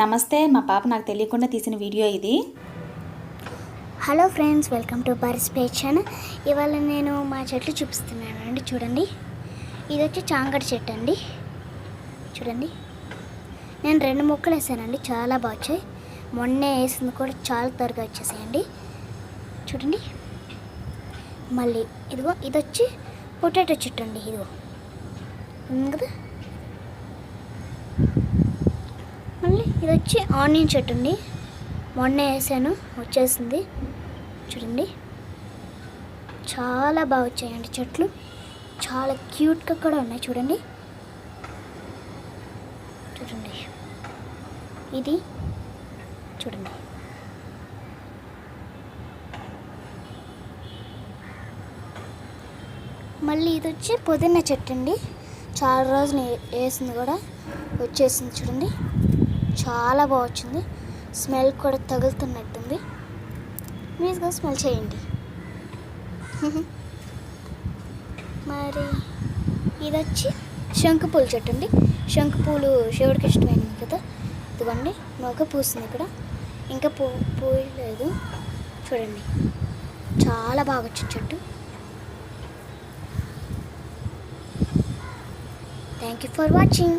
నమస్తే మా పాప నాకు తెలియకుండా తీసిన వీడియో ఇది. Hello friends welcome to participation ఇవాళ నేను మా చెట్లు చూపిస్తున్నాను అండి చూడండి. ఇది వచ్చి చాంగడి చెట్టు అండి. చూడండి. నేను రెండు మొక్కలు వేసానండి చాలా బాగా వచ్చాయి. మొన్నే వేసింది కూడా చాలా త్వరగా వచ్చేసాయండి. చూడండి. మళ్ళీ ఇదిగో ఇది వచ్చి పొటాటో చెట్టు అండి ఇదిగో. ఉంది కదా మళ్ళీ ఇది వచ్చి ఆనియన్ చెట్టు అండి మొన్న వేసాను వచ్చేసింది. చూడండి. చాలా బాగా వచ్చాయండి చెట్లు. చాలా క్యూట్గా కూడా ఉన్నాయి చూడండి. చూడండి. ఇది చూడండి. మళ్ళీ ఇది వచ్చి పుదీనా చెట్టు అండి. చాలా రోజులు వేసింది కూడా. వచ్చేసింది చూడండి. చాలా బాగా వచ్చింది స్మెల్ కూడా తగులుతున్నట్టుంది. మీరుగా స్మెల్ చేయండి. మరి ఇది వచ్చి శంఖపూల చెట్టు అండి. శంఖపూలు శివుడికి ఇష్టమైనవి కదా. ఇదిగోండి మొగ్గ పూసింది ఇక్కడ. ఇంకా పూ పూయలేదు. చూడండి చాలా బాగా వచ్చింది చెట్టు. Thank you for watching